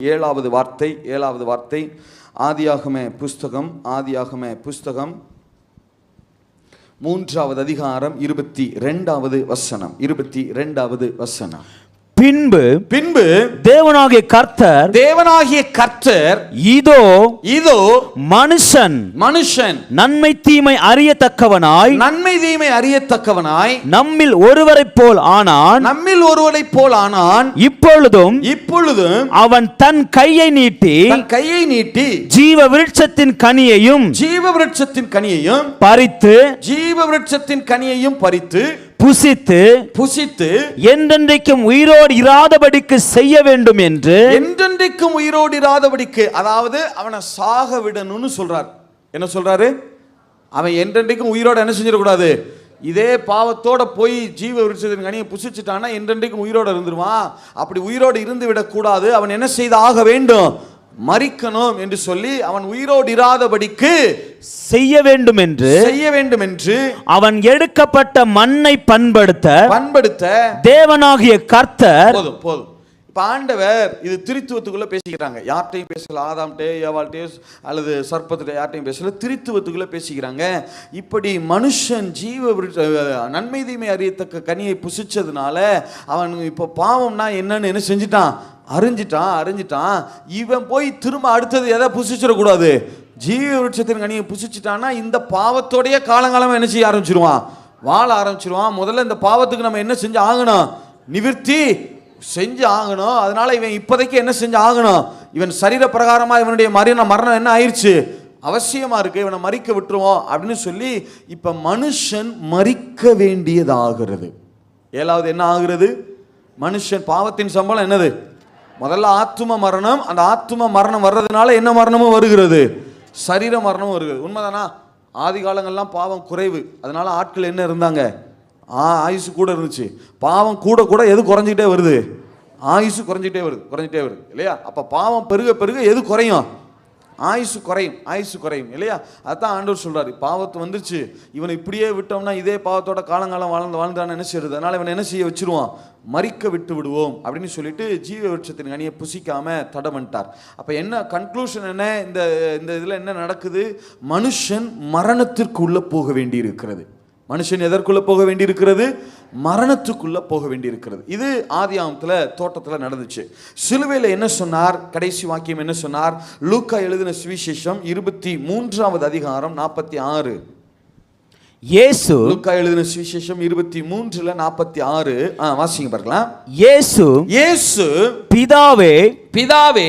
ஏழாவது வார்த்தை ஏழாவது வார்த்தை ஆதியாகமே புஸ்தகம் ஆதியாகமே புஸ்தகம். மூன்றாவது அதிகாரம் இருபத்தி ரெண்டாவது வசனம் இருபத்தி ரெண்டாவது வசனம். பின்பு பின்பு தேவனாகிய கர்த்தர் தேவனாகிய கர்த்தர் இதோ இதோ மனுஷன் மனுஷன் நன்மை தீமை அறியத்தக்கவனாய் நன்மை தீமை அறியத்தக்கவனாய் நம்மில் ஒருவரைப் போல் ஆனான். நம்மில் ஒருவரைப் போல் ஆனான். இப்பொழுதும் இப்பொழுதும் அவன் தன் கையை நீட்டி தன் கையை நீட்டி ஜீவ விருட்சத்தின் கனியையும் ஜீவ விருட்சத்தின் கனியையும் பறித்து ஜீவ விருட்சத்தின் கனியையும் பறித்து புசித்து புசித்து என்றென்றைக்கும் உயிரோடு இராதபடிக்கு செய்ய வேண்டும் என்று என்றென்றைக்கும் உயிரோடு இராதபடிக்கு அதாவது அவனை சாக விடணும்னு சொல்றார். என்ன சொல்றாரு? அவன் என்றென்றைக்கும் உயிரோட என்ன செஞ்சிடக்கூடாது? இதே பாவத்தோட போய் ஜீவ விருட்சத்தின் கனியை புசிச்சுட்டான்னா என்றென்றைக்கும் உயிரோட இருந்துருவான். அப்படி உயிரோடு இருந்து விடக்கூடாது. அவன் என்ன செய்து ஆக வேண்டும்? மறிக்கணும் என்று சொல்லி அவன் உயிரோடு இராதபடிக்கு செய்ய வேண்டும் என்று செய்ய வேண்டும் என்று அவன் எடுக்கப்பட்ட மண்ணை பண்படுத்த பண்படுத்த தேவனாகிய கர்த்தர் போதும் போதும். இப்ப ஆண்டவர் இது திருத்துவத்துக்குள்ள பேசிக்கிறாங்க. யார்கிட்டையும் பேசல ஆதாம்கிட்டே ஏவாள்கிட்டே அல்லது சர்ப்பத்திட்ட யார்கிட்டையும் பேசல திருத்துவத்துக்குள்ள பேசிக்கிறாங்க. இப்படி மனுஷன் ஜீவ நன்மை தீமை அறியத்தக்க கனியை புசிச்சதுனால அவன் இப்போ பாவம்னா என்னன்னு என்ன செஞ்சிட்டான்? அறிஞ்சிட்டான் அறிஞ்சிட்டான். இவன் போய் திரும்ப அடுத்தது எதை புசிச்சிடக்கூடாது? ஜீவ விருட்சத்தின் கனியை புசிச்சிட்டான்னா இந்த பாவத்தோடைய காலங்காலமாக என்ன செய்ய ஆரம்பிச்சிருவான்? வாழ ஆரம்பிச்சிருவான். முதல்ல இந்த பாவத்துக்கு நம்ம என்ன செஞ்சு ஆகணும்? நிவிர்த்தி செஞ்சு ஆகணும். அதனால இவன் இப்போதைக்கு என்ன செஞ்சு ஆகணும்? இவன் சரீர பிரகாரமாக இவனுடைய மரண மரணம் என்ன ஆயிடுச்சு அவசியமாக இருக்குது இவனை மறிக்க விட்டுருவோம் அப்படின்னு சொல்லி இப்போ மனுஷன் மறிக்க வேண்டியதாகிறது. ஏழாவது என்ன ஆகிறது? மனுஷன் பாவத்தின் சம்பளம் என்னது? முதல்ல ஆத்தும மரணம் அந்த ஆத்தும மரணம் வர்றதுனால என்ன மரணமும் வருகிறது? சரீர மரணமும் வருகிறது. உண்மைதானா? ஆதி காலங்கள்லாம் பாவம் குறைவு. அதனால ஆட்கள் என்ன இருந்தாங்க? ஆ ஆயுசு கூட இருந்துச்சு. பாவம் கூட கூட எது குறைஞ்சிக்கிட்டே வருது? ஆயுசு குறைஞ்சிட்டே வருது குறைஞ்சிட்டே வருது இல்லையா? அப்போ பாவம் பெருக பெருக எது குறையும்? ஆயுசு குறையும் ஆயுசு குறையும் இல்லையா? அதான் ஆண்டவர் சொல்கிறாரு பாவத்து வந்துருச்சு. இவனை இப்படியே விட்டோம்னா இதே பாவத்தோட காலங்காலம் வாழ்ந்து வாழ்ந்தான்னு என்ன செய்யுது அதனால் இவனை என்ன செய்ய வச்சிருவான்? மறிக்க விட்டு விடுவோம் அப்படின்னு சொல்லிட்டு ஜீவ விருட்சத்தின் கனியை புசிக்காம தடை பண்ணிட்டார். என்ன கன்க்ளூஷன் என்ன? இந்த இந்த இதில் என்ன நடக்குது? மனுஷன் மரணத்திற்குள்ளே போக வேண்டி இருக்கிறது மனுஷன் எதற்குள்ளே போக வேண்டியிருக்கிறது? மரணத்துக்குள்ளே போக வேண்டியிருக்கிறது. இது ஆதி ஆமத்தில் தோட்டத்தில் நடந்துச்சு. சிலுவையில் என்ன சொன்னார்? கடைசி வாக்கியம் என்ன சொன்னார்? லூக்கா எழுதின சுவிசேஷம் இருபத்தி மூன்றாவது அதிகாரம் நாற்பத்தி ஆறு. இயேசு லூக்கா எழுதின சுவிசேஷம் இருபத்தி மூன்றுல நாற்பத்தி ஆறு. வாசிங்க பார்க்கலாம். இயேசு இயேசு பிதாவே பிதாவே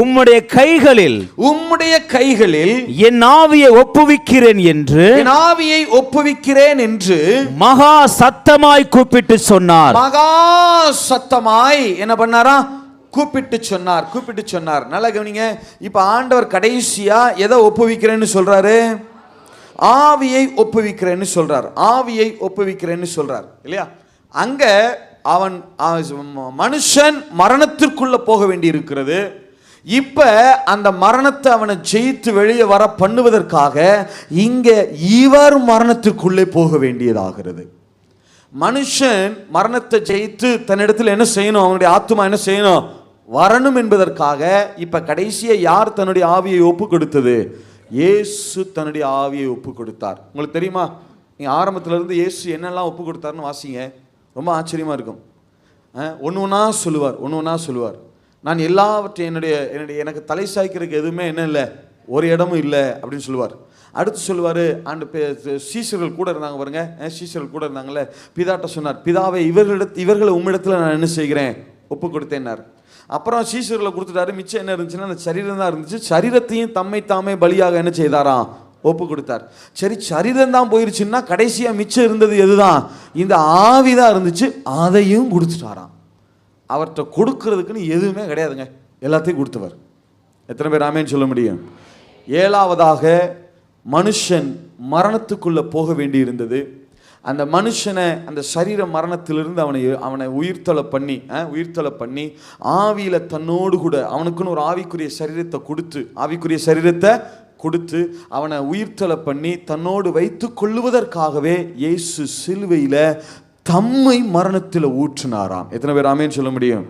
உம்முடைய கைகளில் உம்முடைய கைகளில் என் ஆவியை ஒப்புவிக்கிறேன் என்று என் ஆவியை ஒப்புவிக்கிறேன் என்று மகா சத்தமாய் கூப்பிட்டு சொன்னார். மகா சத்தமாய் என்ன பண்ணாரா? கூப்பிட்டு சொன்னார் கூப்பிட்டு சொன்னார். நல்லா கவனிங்க. இப்ப ஆண்டவர் கடைசியா எதை ஒப்புவிக்கிறேன்னு சொல்றாரு? ஆவியை ஒப்புவிக்கிறேன்னு சொல்றார். ஆவியை ஒப்புவிக்கிறேன்னு சொல்றார். இல்லையா? அங்க அவன் மனுஷன் மரணத்திற்குள்ள போக வேண்டி இருக்கிறது இப்ப அந்த மரணத்தை அவனை ஜெயித்து வெளியே வர பண்ணுவதற்காக இங்க இவர் மரணத்திற்குள்ளே போக வேண்டியதாகிறது. மனுஷன் மரணத்தை ஜெயித்து தன்னிடத்தில் என்ன செய்யணும்? அவனுடைய ஆத்மா என்ன செய்யணும்? வரணும் என்பதற்காக இப்ப கடைசியை யார் தன்னுடைய ஆவியை ஒப்பு கொடுத்தது? இயேசு தன்னுடைய ஆவியை ஒப்பு கொடுத்தார் உங்களுக்கு தெரியுமா? நீங்கள் ஆரம்பத்துலேருந்து இயேசு என்னெல்லாம் ஒப்பு கொடுத்தாருன்னு வாசிங்க. ரொம்ப ஆச்சரியமாக இருக்கும். ஒன்று ஒன்றா சொல்லுவார் ஒன்று ஒன்றா சொல்லுவார். நான் எல்லாவற்றையும் என்னுடைய என்னுடைய எனக்கு தலை சாய்க்கிறதுக்கு எதுவுமே என்ன இல்லை ஒரு இடமும் இல்லை அப்படின்னு சொல்லுவார். அடுத்து சொல்லுவார் அண்டு பே- சீசர்கள் கூட இருந்தாங்க பாருங்க. சீசர்கள் கூட இருந்தாங்கள்ல பிதாட்ட சொன்னார் பிதாவை இவர்களிடத்து இவர்களை உம்மிடத்தில் நான் என்ன செய்கிறேன்? ஒப்பு கொடுத்தேன்னார் அப்புறம் சீசர்களை கொடுத்துட்டாரு மிச்சம் என்ன இருந்துச்சுன்னா அந்த சரீரம் தான் இருந்துச்சு. சரீரத்தையும் தம்மை தாமே பலியாக என்ன செய்தாராம்? ஒப்பு கொடுத்தார். சரி சரீரம் தான் போயிருச்சுன்னா கடைசியாக மிச்சம் இருந்தது எதுதான்? இந்த ஆவி தான் இருந்துச்சு. அதையும் கொடுத்துட்டாராம். அவர்கிட்ட கொடுக்கறதுக்குன்னு எதுவுமே கிடையாதுங்க. எல்லாத்தையும் கொடுத்தவர். எத்தனை பேர் ஆமேன்னு சொல்ல முடியும்? ஏழாவதாக மனுஷன் மரணத்துக்குள்ளே போக வேண்டி இருந்தது அந்த மனுஷனை அந்த சரீர மரணத்திலிருந்து அவனை அவனை உயிர்த்தலை பண்ணி உயிர்த்தலை பண்ணி ஆவியில் தன்னோடு கூட அவனுக்குன்னு ஒரு ஆவிக்குரிய சரீரத்தை கொடுத்து ஆவிக்குரிய சரீரத்தை கொடுத்து அவனை உயிர்த்தலை பண்ணி தன்னோடு வைத்து கொள்ளுவதற்காகவே இயேசு சிலுவையில் தம்மை மரணத்தில் ஊற்றினாராம். எத்தனை பேர் ஆமேன்னு சொல்ல முடியும்?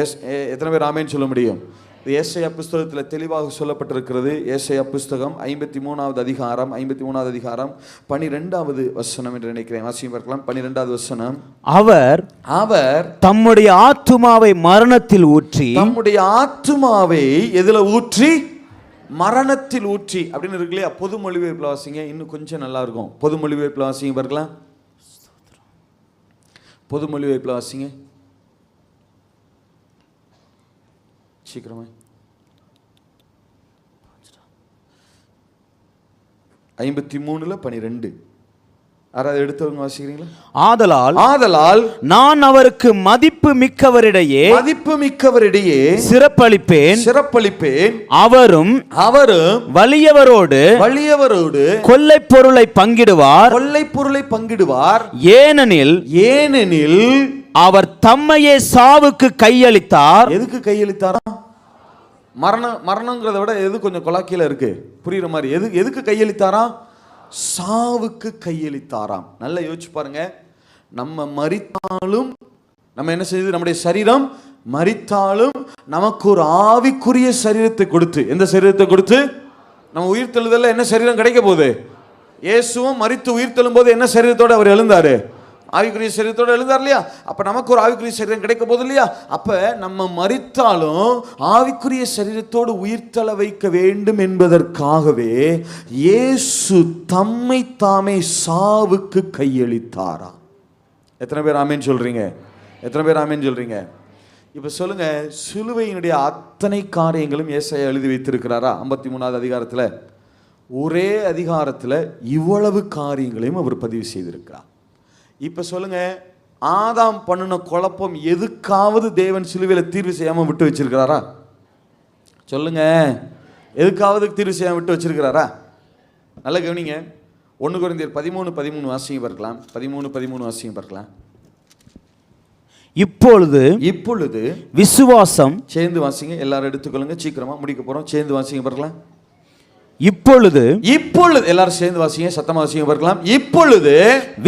எஸ் எத்தனை பேர் ஆமேன்னு சொல்ல முடியும்? ஏசையா புஸ்தகத்தில் தெளிவாக சொல்லப்பட்டிருக்கிறது. ஏசையா புஸ்தகம் ஐம்பத்தி மூணாவது அதிகாரம் ஐம்பத்தி மூணாவது அதிகாரம் பனிரெண்டாவது வசனம் என்று நினைக்கிறேன். வாசியம் பார்க்கலாம். பனிரெண்டாவது வசனம். அவர் அவர் தம்முடைய ஆத்துமாவை மரணத்தில் ஊற்றி தம்முடைய ஆத்துமாவை எதுல ஊற்றி? மரணத்தில் ஊற்றி. அப்படின்னு இருக்கு இல்லையா? பொது மொழிபெயர்ப்பில் வாசிங்க. இன்னும் கொஞ்சம் நல்லா இருக்கும். பொது மொழிபெயர்ப்பில் வாசிங்க பார்க்கலாம். பொது மொழிபெயர்ப்பில் வாசிங்க. சீக்கிரமா. ஐம்பத்தி மூணுல பனிரெண்டு. யாராவது எடுத்தவங்க வாசிக்கிறீங்களா? ஆதலால் ஆதலால் நான் அவருக்கு மதிப்பு மிக்கவரிடையே மதிப்பு மிக்கவரிடையே சிறப்பளிப்பேன். சிறப்பளிப்பேன். அவரும் அவரும் வலியவரோடு வலியவரோடு கொள்ளைப் பொருளை பங்கிடுவார். கொள்ளை பொருளை பங்கிடுவார். ஏனெனில் ஏனெனில் அவர் தம்மையே சாவுக்கு கையளித்தார். எதுக்கு கையெழுத்தாரா மரணம் மரணங்கிறத விட எது கொஞ்சம் கொலாக்கியில் இருக்கு? புரியுற மாதிரி. எது எதுக்கு கையளித்தாராம் சாவுக்கு கையெழுத்தாராம் நல்லா யோசிச்சு பாருங்க. நம்ம மறித்தாலும் நம்ம என்ன செய்யுது? நம்முடைய சரீரம் மறித்தாலும் நமக்கு ஒரு ஆவிக்குரிய சரீரத்தை கொடுத்து எந்த சரீரத்தை கொடுத்து? நம்ம உயிர் தெழுதல்ல என்ன சரீரம் கிடைக்க போகுது? இயேசுவும் மறித்து உயிர் தெழும்போது என்ன சரீரத்தோடு அவர் எழுந்தாரு? ஆவிக்குரிய சரீரத்தோட எழுந்தார் இல்லையா? அப்போ நமக்கு ஒரு ஆவிக்குரிய சரீரம் கிடைக்க போகுது இல்லையா? அப்போ நம்ம மறித்தாலும் ஆவிக்குரிய சரீரத்தோடு உயிர்த்தள வைக்க வேண்டும் என்பதற்காகவே இயேசு தம்மை தாமே சாவுக்கு கையளித்தாரா. எத்தனை பேர் ஆமேன்னு சொல்கிறீங்க எத்தனை பேர் ஆமேன்னு சொல்கிறீங்க இப்போ சொல்லுங்க சிலுவையினுடைய அத்தனை காரியங்களும் ஏசாயா எழுதி வைத்திருக்கிறாரா? ஐம்பத்தி மூணாவது அதிகாரத்தில். ஒரே அதிகாரத்தில் இவ்வளவு காரியங்களையும் அவர் பதிவு செய்திருக்கிறார். இப்ப சொல்லுங்க ஆதாம் பண்ணின குழப்பம் எதுக்காவது தேவன் சிலுவையில தீர்வு செய்யாம விட்டு வச்சிருக்கிறாரா? சொல்லுங்க எதுக்காவது தீர்வு செய்யாம விட்டு வச்சிருக்கிறாரா? நல்லா கவனிங்க. ஒன்று குறைந்தர் பதிமூணு பதிமூணு வாசிங்க பார்க்கலாம். பதிமூணு பதிமூணு வாசிங்க பார்க்கலாம். இப்பொழுது இப்பொழுது விசுவாசம் சேர்ந்து வாசிங்க. எல்லாரும் எடுத்துக்கொள்ளுங்க. சீக்கிரமா முடிக்க போறோம். சேர்ந்து வாசிங்க பார்க்கலாம். இப்பொழுது இப்பொழுது எல்லாரும் சேர்ந்து வாசிங்க சத்தமா வாசிங்க பார்க்கலாம். இப்பொழுது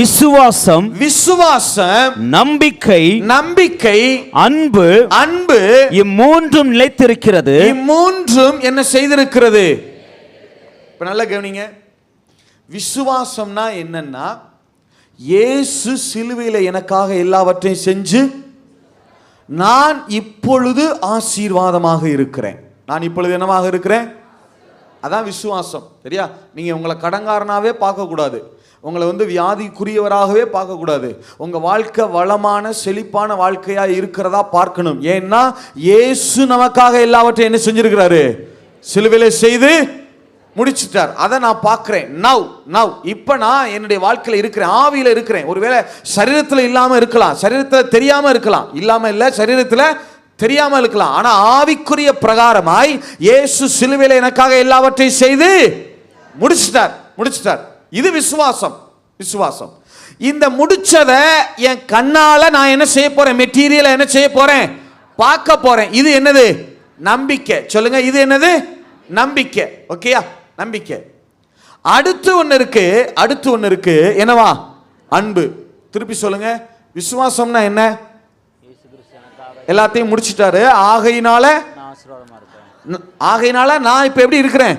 விசுவாசம் விசுவாசம் நம்பிக்கை நம்பிக்கை அன்பு அன்பு இம்மூன்றும் நிலைத்திருக்கிறது. இம்மூன்றும் என்ன செய்திருக்கிறது? இப்ப நல்லா கவனிங்க. விசுவாசம்னா என்னன்னா இயேசு சிலுவையில எனக்காக எல்லாவற்றையும் செஞ்சு நான் இப்பொழுது ஆசீர்வாதமாக இருக்கிறேன். நான் இப்பொழுது என்னவாக இருக்கிறேன்? அதான் விசுவாசம் சரியா? நீங்கள் உங்களை கடங்காரனாகவே பார்க்கக்கூடாது. உங்களை வந்து வியாதிக்குரியவராகவே பார்க்கக்கூடாது. உங்கள் வாழ்க்கை வளமான செழிப்பான வாழ்க்கையாக இருக்கிறதா பார்க்கணும். ஏன்னா இயேசு நமக்காக எல்லாவற்றையும் என்ன செஞ்சிருக்கிறாரு? சிலுவையில செய்து முடிச்சிட்டார். அதை நான் பார்க்குறேன். நவ் நவ் இப்போ நான் என்னுடைய வாழ்க்கையில் இருக்கிறேன். ஆவியில் இருக்கிறேன். ஒருவேளை சரீரத்தில் இல்லாமல் இருக்கலாம். சரீரத்தில் தெரியாமல் இருக்கலாம். இல்லாமல் இல்லை சரீரத்தில் தெரியாமல் இருக்கலாம். ஆனால் ஆவிக்குரிய பிரகாரமாய் இயேசு சிலுவையில் எனக்காக எல்லாவற்றையும் செய்து முடிச்சிட்டார். முடிச்சிட்டார். இது விசுவாசம். விசுவாசம். இந்த முடிச்சதை என் கண்ணால் நான் என்ன செய்ய போகிறேன் மெட்டீரியலை என்ன செய்ய போகிறேன் பார்க்க போகிறேன் இது என்னது? நம்பிக்கை. சொல்லுங்க இது என்னது? நம்பிக்கை. ஓகேயா? நம்பிக்கை. அடுத்து ஒன்று இருக்கு. அடுத்து ஒன்று இருக்கு. என்னவா? அன்பு. திருப்பி சொல்லுங்க. விசுவாசம்னா என்ன? எல்லாத்தையும் முடிச்சிட்டாரு. ஆகையினால ஆகையினால நான் இப்போ எப்படி இருக்கிறேன்?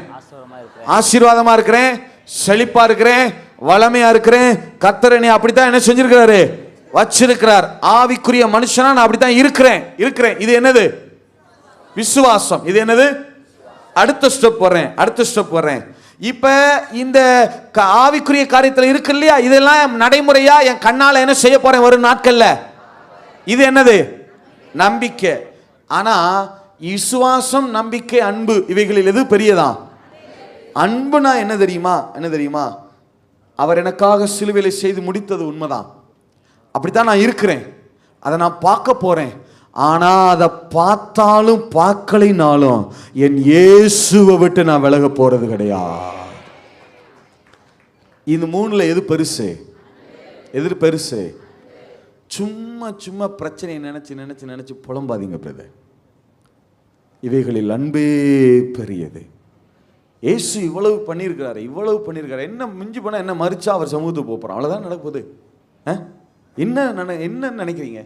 ஆசீர்வாதமா இருக்கிறேன். செழிப்பா இருக்கிறேன் வளமையா இருக்கிறேன். கர்த்தர் என்னை அப்படித்தான் என்ன செஞ்சிருக்கிறாரு? வச்சிருக்கிறார். ஆவிக்குரிய மனுஷனா நான் அப்படித்தான் இருக்கிறேன். இருக்கிறேன். இது என்னது? விசுவாசம். இது என்னது? அடுத்த ஸ்டெப் வர்றேன் அடுத்த ஸ்டெப் வர்றேன் இப்ப இந்த ஆவிக்குரிய காரியத்தில் இருக்கு இல்லையா? இதெல்லாம் நடைமுறையா என் கண்ணால என்ன செய்ய போறேன் வரும் நாட்கள்ல? இது என்னது? நம்பிக்கை. ஆனா விசுவாசம் நம்பிக்கை அன்பு இவைகளில் எது பெரியதா? அன்புனா என்ன தெரியுமா? என்ன தெரியுமா? அவர் எனக்காக சிலுவையில் செய்து முடித்தது உண்மைதான். அப்படித்தான் நான் இருக்கிறேன். அதை நான் பார்க்க போறேன். ஆனா அதை பார்த்தாலும் பார்க்கலைனாலும் என் இயேசுவை விட்டு நான் விலக போறது கிடையாது. இந்த மூணுல எது பெருசு? எது பெருசு? சும்மா சும்மா பிரச்சனையை நினச்சி நினச்சி நினச்சி புலம்பாதீங்க பிரதர். இவைகளில் அன்பே பெரியது. ஏசு இவ்வளவு பண்ணியிருக்கிறாரு இவ்வளவு பண்ணியிருக்காரு என்ன மிஞ்சி போனால் என்ன மறிச்சா அவர் சமூகத்துக்கு போகிறோம் அவ்வளோதான் நடக்குது? ஆ? என்ன நினை என்ன நினைக்கிறீங்க?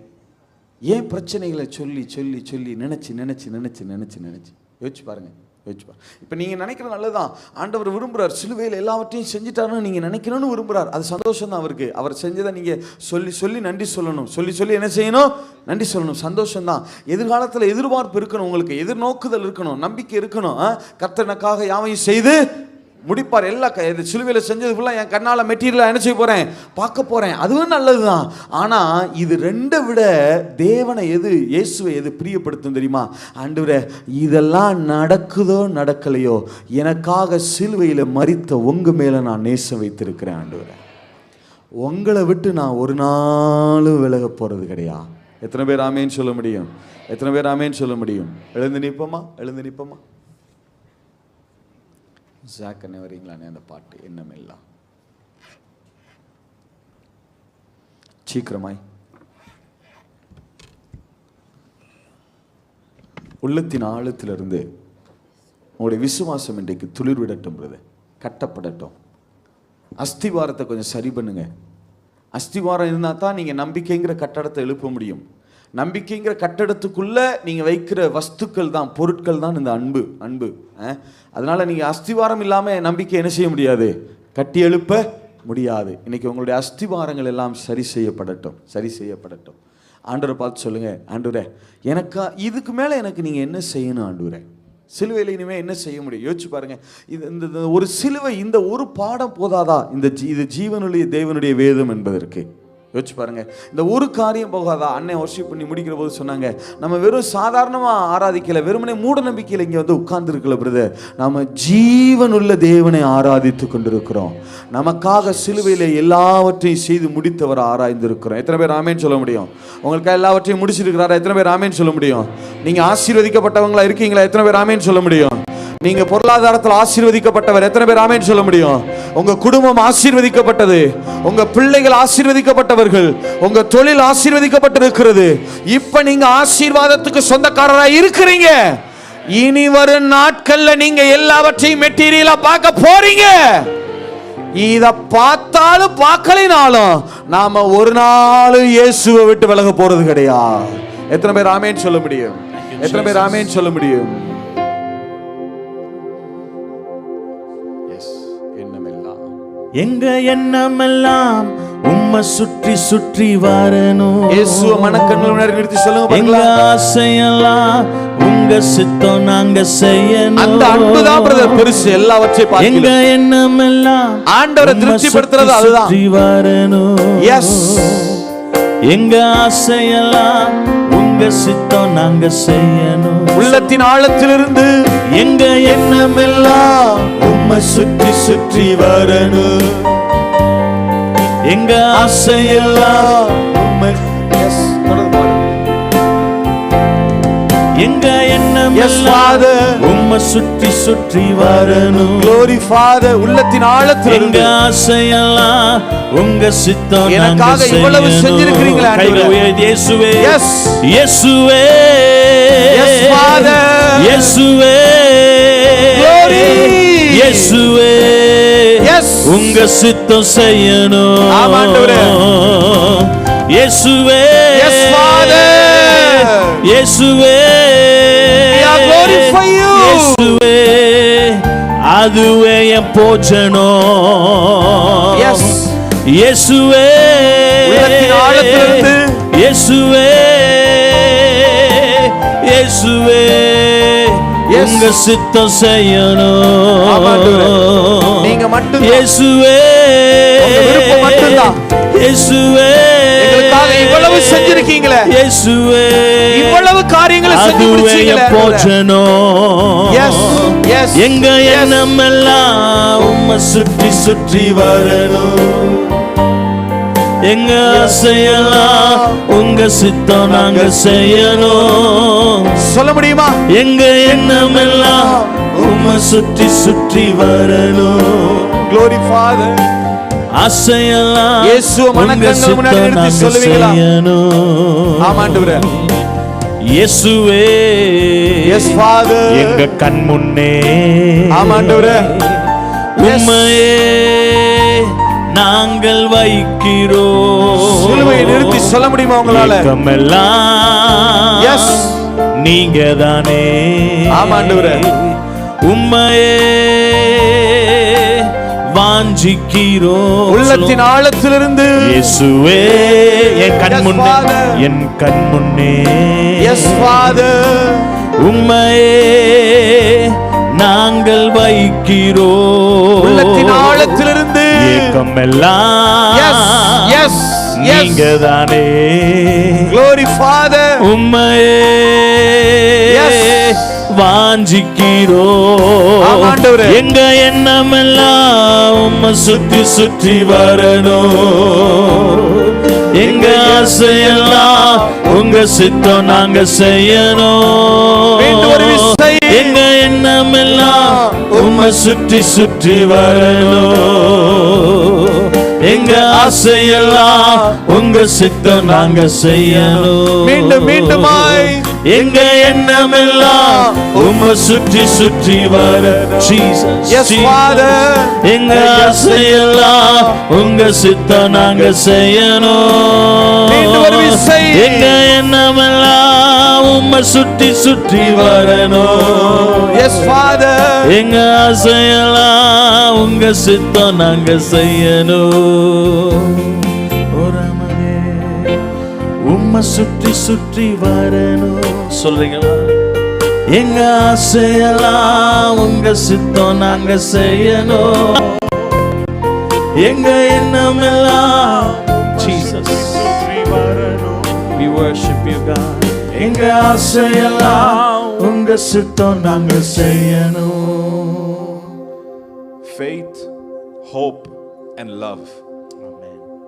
ஏன் பிரச்சனைகளை சொல்லி சொல்லி சொல்லி நினச்சி நினச்சி நினச்சி நினச்சி நினச்சி? யோசிச்சு பாருங்கள் யோசிச்சு இப்போ நீங்கள் நினைக்கிற நல்லதான் ஆண்டவர் விரும்புகிறார் சிலுவையில் எல்லாவற்றையும் செஞ்சுட்டாருன்னு நீங்கள் நினைக்கணும்னு விரும்புகிறார் அது சந்தோஷம் தான் அவருக்கு. அவர் செஞ்சதை நீங்கள் சொல்லி சொல்லி நன்றி சொல்லணும். சொல்லி சொல்லி என்ன செய்யணும்? நன்றி சொல்லணும். சந்தோஷம் தான் எதிர்காலத்தில் எதிர்பார்ப்பு இருக்கணும். உங்களுக்கு எதிர்நோக்குதல் இருக்கணும். நம்பிக்கை இருக்கணும். கர்த்தனுக்காக யாவையும் செய்து முடிப்பார். எல்லா இது சிலுவையில் செஞ்சது ஃபுல்லாக என் கண்ணால் மெட்டீரியலாக என்ன போகிறேன் பார்க்க போகிறேன் அதுவும் நல்லது தான் ஆனால் இது ரெண்டை விட தேவனை எது இயேசுவை எது பிரியப்படுத்தும் தெரியுமா? ஆண்டவரே இதெல்லாம் நடக்குதோ நடக்கலையோ எனக்காக சிலுவையில் மறித்த உங்கள் மேலே நான் நேசம் வைத்திருக்கிறேன் ஆண்டவரே. உங்களை விட்டு நான் ஒரு நாளும் விலக போகிறது கிடையாது எத்தனை பேர் ஆமேன்னு சொல்ல முடியும்? எத்தனை பேர் ஆமேன்னு சொல்ல முடியும்? எழுந்து நிற்போமா எழுந்து நிற்போமா ஜாக் என்ன வரீங்களாண்ணே அந்த பாட்டு? எண்ணமெல்லாம் சீக்கிரமாய். உள்ளத்தின் ஆழத்திலிருந்து உங்களுடைய விசுவாசம் இன்றைக்கு துளிர் விடட்டும் பிரதர் கட்டப்படட்டும். அஸ்திவாரத்தை கொஞ்சம் சரி பண்ணுங்க. அஸ்திவாரம் இருந்தால் தான் நீங்கள் நம்பிக்கைங்கிற கட்டடத்தை எழுப்ப முடியும். நம்பிக்கைங்கிற கட்டடத்துக்குள்ள நீங்கள் வைக்கிற வஸ்துக்கள் தான் பொருட்கள் தான் இந்த அன்பு அன்பு அதனால் நீங்கள் அஸ்திவாரம் இல்லாமல் நம்பிக்கை என்ன செய்ய முடியாது? கட்டி எழுப்ப முடியாது. இன்னைக்கு உங்களுடைய அஸ்திவாரங்கள் எல்லாம் சரி செய்யப்படட்டும் சரி செய்யப்படட்டும். ஆண்டவரை பார்த்து சொல்லுங்க ஆண்டூரே எனக்கா இதுக்கு மேலே எனக்கு நீங்கள் என்ன செய்யணும் ஆண்டவரே? சிலுவையில் இனிமேல் என்ன செய்ய முடியும்? யோசிச்சு பாருங்க. இது இந்த ஒரு சிலுவை இந்த ஒரு பாடம் போதாதா? இந்த ஜீ- இது ஜீவனுடைய தேவனுடைய வேதம் என்பதற்கு. யோசிச்சு பாருங்க. இந்த ஒரு காரியம் போகாதா? அன்னை ஒர்ஷிப் பண்ணி முடிக்கிற போது சொன்னாங்க நம்ம வெறும் சாதாரணமாக ஆராதிக்கல வெறுமனே மூட நம்பிக்கையில் இங்கே வந்து உட்கார்ந்துருக்கல பிரதர் நம்ம ஜீவனுள்ள தேவனை ஆராதித்து கொண்டிருக்கிறோம். நமக்காக சிலுவையில் எல்லாவற்றையும் செய்து முடித்தவர் ஆராய்ந்திருக்கிறோம். எத்தனை பேர் ஆமேன்னு சொல்ல முடியும்? உங்களுக்காக எல்லாவற்றையும் முடிச்சிருக்கிறாரா? எத்தனை பேர் ஆமேன்னு சொல்ல முடியும்? நீங்கள் ஆசீர்வதிக்கப்பட்டவங்களா இருக்கீங்களா? எத்தனை பேர் ஆமேன்னு சொல்ல முடியும்? நீங்க பொருளாதாரத்தில் ஆசீர்வதிக்கப்பட்டவர். எத்தனை பேர் ஆமேன்னு சொல்ல முடியும்? உங்க குடும்பம் ஆசீர்வதிக்கப்பட்டது. உங்க பிள்ளைகள் ஆசீர்வதிக்கப்பட்டவர்கள். உங்க தொழில் ஆசீர்வதிக்கப்பட்டிருக்கிறது. இப்ப நீங்க ஆசீர்வாதத்துக்கு சொந்தக்காரரா இருக்கிறீங்க. இனி வரும் நாட்கள்ல நீங்க எல்லாவற்றையும் மெட்டீரியலா பார்க்க போறீங்க. இத பார்த்தாலும் பார்க்கலினாலும் நாம ஒரு நாள் இயேசுவை விட்டு விலக போறது கிடையாது. எத்தனை பேர் ஆமேன்னு சொல்ல முடியும்? எத்தனை பேர் ஆமேன்னு சொல்ல முடியும்? எங்க எண்ணமெல்லாம் உம்மை சுற்றி சுற்றி வரணும்? இயேசுவ மனக்கண்கள் முன்னாடி நிறுத்தி சொல்லுங்க எங்க ஆசையெல்லாம் உங்க சித்தம் நாங்க செய்யணும்? அந்த அன்புதான் பிரதர் பெருசு எல்லாவற்றையும் எங்க பார்க்கலாம் எண்ணமெல்லாம் ஆண்டவரை திருப்திப்படுத்துறது அதுதான். சுற்றி வரணும்? Yes. எங்க ஆசையெல்லாம் உங்க சித்தம் நாங்க செய்யணும். உள்ளத்தின் ஆழத்திலிருந்து எங்க எண்ணமெல்லாம் உம்மை சுற்றி சுற்றி வரணும். எங்க ஆசையெல்லாம் உம்மை எங்க Yes, எண்ணமெல்லாம் Father. உம்மை சுற்றி சுற்றி வரணும் Glory Father உள்ளத்தின் எங்க ஆழத்திலிருந்து ஆசையெல்லாம் உங்க சித்தம் எனக்காக இவ்வளவு செஞ்சிருக்கிறீங்களே, கைகளை. உயர்த்தி, இயேசுவே Yes. இயேசுவே Yes, Father. இயேசுவே Glory. இயேசுவே. உங்க சித்தம் செய்யணும் ஆமா, ஆண்டவரே. இயேசுவே Yes, Father. இயேசுவே அதுவே என் Yes. இயேசுவே. இயேசுவே இயேசுவே. உங்க சித்தம் செய்யணும். நீங்க. இயேசுவே மட்டும்தான். இயேசுவே எங்களுக்காக இவ்வளவு செஞ்சிருக்கீங்களே. இயேசுவே இவ்வளவு காரியங்களை செஞ்சு முடிச்சீங்களே, எங்க. எண்ணம் எல்லாம் உம்மை சுற்றி சுற்றி வரணும். எங்க ஆசையெல்லாம் உங்க சித்தம் நாங்க செய்யணும். சொல்ல முடியுமா? எங்க எண்ணம் எல்லாம் உம்மை சுற்றி சுற்றி வரணும். ஆசையெல்லாம் இயேசுவை உங்க மனக்கண்கள் முன்னாடி நிறுத்தி சொல்லுவீங்களா? செய்யணும் ஆமா, ஆண்டவரே. இயேசுவே Yes, Father. எங்க கண் முன்னே ஆமா, ஆண்டவரே. Yes. உம்மையே நாங்கள் வைக்கிறோம் சிலுவையை நிறுத்தி சொல்ல முடியுமா உங்களால Yes. நீங்க தானே ஆமா, ஆண்டவரே. உம்மையே வாஞ்சிக்கிறோம். உள்ளத்தின் ஆழத்திலிருந்து இயேசுவே என் கண் முன்னே. என் கண் முன்னே. எஸ் ஃபாதர் உம்மையே நாங்கள் வைக்கிறோம். உள்ளத்தின் ஆழத்திலிருந்து ஏக்கமெல்லாம் எஸ் எஸ் நீங்க தானே க்ளோரி ஃபாதர் உம்மையே. ஆண்டவரே. எங்க எண்ணமெல்லாம் உம்மை சுத்தி சுற்றி வரணும். எங்க ஆசையெல்லாம் உங்க சித்தம் நாங்க செய்யணும். எங்க எண்ணமெல்லாம் உம்மை சுற்றி சுற்றி வரணும். எங்க ஆசையெல்லாம் உங்க சித்தம் நாங்க செய்யணும். மீண்டும் மீண்டுமாய். எங்க எண்ணமெல்லாம் உம்மை சுற்றி சுற்றி வர எங்க ஆசையெல்லாம் உங்க சித்தம் நாங்க செய்யணும். எங்க எண்ணமெல்லாம் உம்மை சுற்றி சுற்றி வரணும். எங்க ஆசையெல்லாம் உங்க சித்தம் நாங்க செய்யணும். சுற்றி சுற்றி வரணும். சொல்றீங்களா? எங்க ஆசையெல்லாம் உங்க சித்தம் நாங்க செய்யணும். எங்க எண்ணமெல்லாம் Jesus. We worship you God. எங்க ஆசையெல்லாம் உங்க சித்தம் நாங்க செய்யணும். Faith, hope, and love.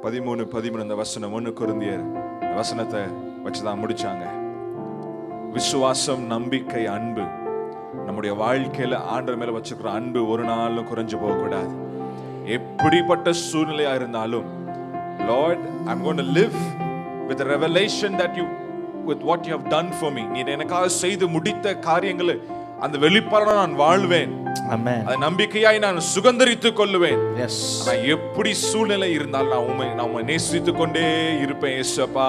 பதிமூணு பதிமூணு இந்த வசனம். ஒன்று குருந்தியர் வசனத்தை வச்சு தான் முடிச்சாங்க. விசுவாசம் நம்பிக்கை அன்பு. நம்முடைய வாழ்க்கையில ஆண்டர் மேல வச்சுக்கிற அன்பு ஒரு நாளும் குறைஞ்சு போகக்கூடாது. எப்படிப்பட்ட சூழ்நிலையா இருந்தாலும் lord I'm gonna live with revelation that you with what you have done for me நீ எனக்காக செய்து முடித்த காரியங்களை அந்த வெளிப்பாட நான் வாழ்வேன். அதை நம்பிக்கையாய் நான் சுகந்தரித்துக் கொள்ளுவேன். ஆனா எப்படி சூழ்நிலை இருந்தாலும் நான் உண்மை நான் உண்மை நேசித்துக் கொண்டே இருப்பேன் ஏசப்பா.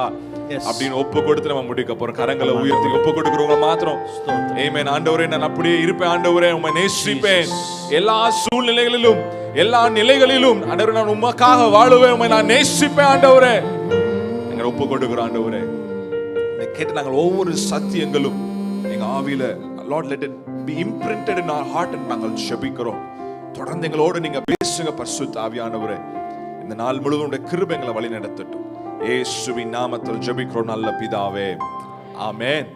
அப்படின்னு ஒப்பு கொடுத்து நம்ம முடிக்க போறோம். கரங்களை உயர்த்தி ஒப்பு கொடுக்கிறவங்க மாத்திரம் ஏமேன் ஆண்டவரே நான் அப்படியே இருப்பேன். ஆண்டவரே உண்மை நேசிப்பேன். எல்லா சூழ்நிலைகளிலும் எல்லா நிலைகளிலும் ஆண்டவரே நான் உமக்காக வாழுவேன். உண்மை நான் நேசிப்பேன் ஆண்டவரே. எங்க ஒப்பு கொடுக்கிறோம் ஆண்டவரே கேட்டு நாங்கள் ஒவ்வொரு சத்தியங்களும் எங்க ஆவியில lord let it be imprinted in our heart நாங்கள் ஜெபிக்கிறோம். தொடர்ந்து எங்களோடு நீங்க பேசுங்க பரிசுத்த ஆவியானவரே. இந்த நாள் முழுவதும் கிருபை எங்களை வழி நடத்தட்டும் ஏசுவின் நாமத்தில் ஜெபிக்கிறோம் நல்ல பிதாவே. ஆமேன்.